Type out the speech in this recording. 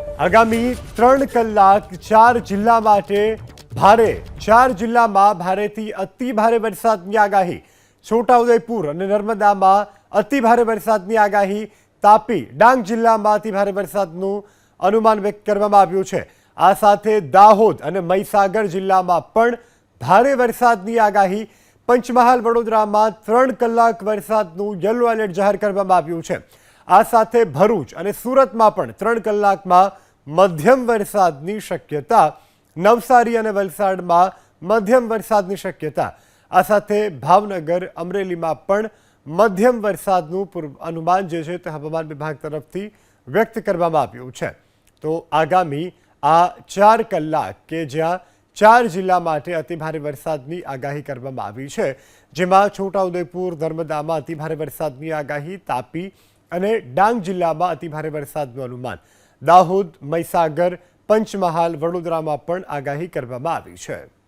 આગામી ત્રણ કલાક ચાર જિલ્લા માટે ભારે, ચાર જિલ્લામાં ભારેથી અતિ ભારે વરસાદની આગાહી. છોટાઉદેપુર અને નર્મદામાં અતિ ભારે વરસાદની આગાહી. તાપી, ડાંગ જિલ્લામાં અતિ ભારે વરસાદનું અનુમાન વ્યક્ત કરવામાં આવ્યું છે. આ સાથે દાહોદ અને મહીસાગર જિલ્લામાં પણ ભારે વરસાદની આગાહી. પંચમહાલ, વડોદરામાં ત્રણ કલાક વરસાદનું યલો એલર્ટ જાહેર કરવામાં આવ્યું છે. આ સાથે ભરૂચ અને સુરતમાં પણ ત્રણ કલાકમાં મધ્યમ વરસાદની શક્યતા, નવસારી અને વલસાડમાં મધ્યમ વરસાદની શક્યતા. આ સાથે ભાવનગર, અમરેલીમાં પણ મધ્યમ વરસાદનું પૂર્વ અનુમાન જે છે તે હવામાન વિભાગ તરફથી વ્યક્ત કરવામાં આવ્યું છે. તો આગામી આ ચાર કલાક કે જ્યાં ચાર જિલ્લા માટે અતિભારે વરસાદની આગાહી કરવામાં આવી છે, જેમાં છોટાઉદેપુર, નર્મદામાં અતિભારે વરસાદની આગાહી, તાપી અને ડાંગ જિલ્લામાં અતિભારે વરસાદનું અનુમાન. દાહોદ, મહીસાગર, પંચમહાલ, વડોદરામાં પણ આગાહી કરવામાં આવી છે.